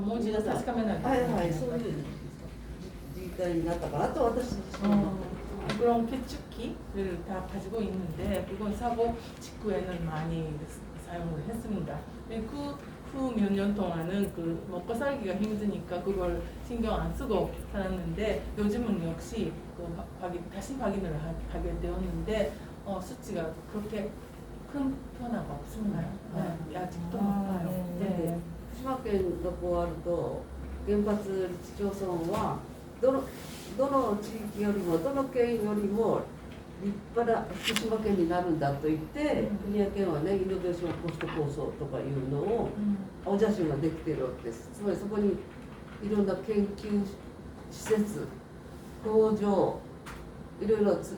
もう一度確かめないとはいはい、いけそういう時代になったかなと私自身は思って 어, 그런 개축기를 다 가지고 있는데 그건 사고 직후에는 많이 사용을 했습니다. 네, 그후 몇 년 동안은 그 먹고 살기가 힘드니까 그걸 신경 안 쓰고 살았는데 요즘은 역시 그 화- 확인, 다시 확인을 하, 게 되었는데 어, 수치가 그렇게 큰 변화가 없습니다. 네, 아직도 높아요. 네. 福島県のこうあると原発立地町村はどのどの地域よりもどの県よりも立派な福島県になるんだと言ってうん。国や県はねイノベーションコスト構想とかいうのを 음, 青写真ができてるわけです。つまりそこにいろんな研究施設工場いろいろつつ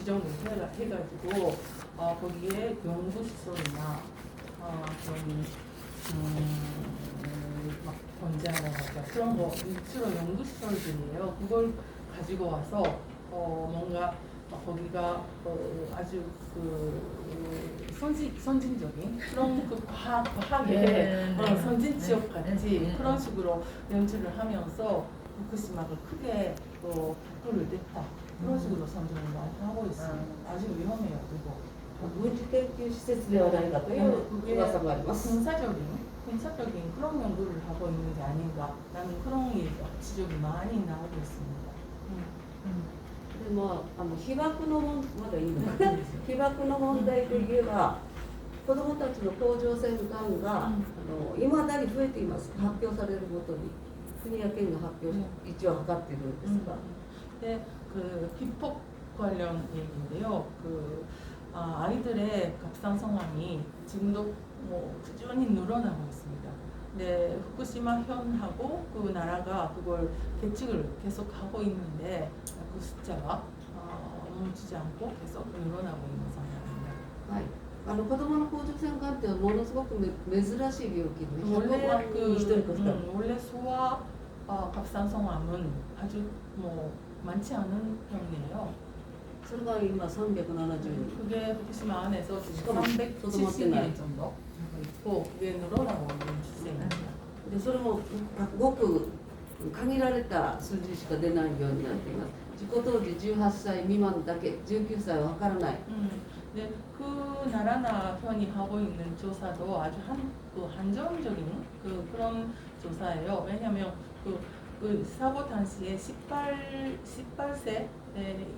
지정을 해, 해가지고 어, 거기에 연구시설이나 어, 그런 음, 막 번제하라고 그런 거 주로 연구시설들이에요. 그걸 가지고 와서 어, 뭔가 어, 거기가 어, 아주 그 선진 선진적인 그런 그 과학 과학의 네, 어, 네. 선진 지역 네, 같이 네, 그런 네. 식으로 연출을 하면서 후쿠시마가 크게 또 부를 냈다 그런 식으로 선전을 많이 하고 있습니다. 아주 위험해요 그리고. 軍事研究施設ではないかという噂があります。 군사적인 군사적인 그런 연구를 하고 있는 게 아닌가라는 그런 지적이 많이 나오고 있습니다. でまあ、あの被爆の問まだいいのかな被爆の問題といえば子どもたちの甲状腺がんが、あの未だに増えています発表されるごとに国や県が発表し、一応測っているんですが、 네, 그 비폭 관련 얘기인데요. 그 아, 아이들의 갑상선암이 지금도 뭐 꾸준히 늘어나고 있습니다. 네, 후쿠시마 현하고 그 나라가 그걸 계측을 계속 하고 있는데 그 숫자가 어, 멈추지 않고 계속 늘어나고 있는 상황입니다. はい、あの子どもの甲状腺がんっていうのはものすごくめ珍しい病気で100 원래 万人に1人 그 か2人、 음, 원래 소아 어, 갑상선암은 아주 뭐 많지 않은 병이에요. それが今370人 그게 후쿠시마 안에서 지금 잠깐만, 370일 정도 있고 그게 늘어나고 있는 추세입니다. でそれもごく限られた数字しか出ないようになっています事故当時18歳未満だけ19歳はわからない 음, 근데 그 나라나 현이 하고 있는 조사도 아주 한, 그 한정적인 그 그런 조사예요. 왜냐하면 그, 그 사고 당시에 18, 18세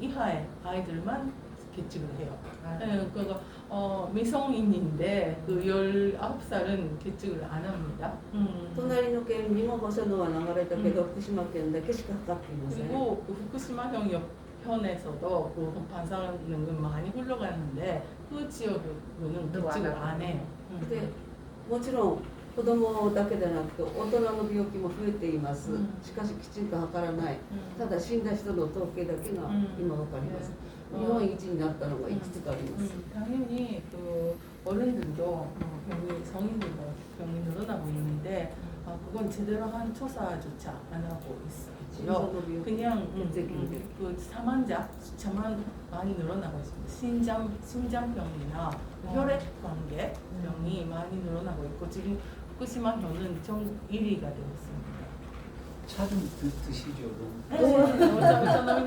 이하의 아이들만 계측을 해요. 네, 그거 어, 미성인인데 그 19살은 계측을 안 합니다. 음. 隣の県にも放射能は流れたけど、福島県だけしかかかっていません 그리고 그 후쿠시마형 옆편에서도 그 반사하는 건 많이 흘러가는데 그 지역은 계측을 안 해요. 음. でもちろん 子供だけでなくて大人の病気も増えています、うんしかしきちんと測らない 음. ただ死んだ人の統計だけがうん今わかります、 네. 日本一になったのがいくつかあります、 음, 당연히 그 어른들도 어, 병이 성인들도 병이 늘어나고 있는데 아, 그건 제대로 한 조사조차 안 하고 있어요. 心臓の病気 그냥 음,血液 음, 그 사망자 숫자만 많이 늘어나고 있습니다. 심장 심장병이나 혈액 관계 병이 많이 늘어나고 있고 지금 후쿠시마 현은 전국 1위가 되고 있습니다. 차좀 드시죠. 네, 네, 네.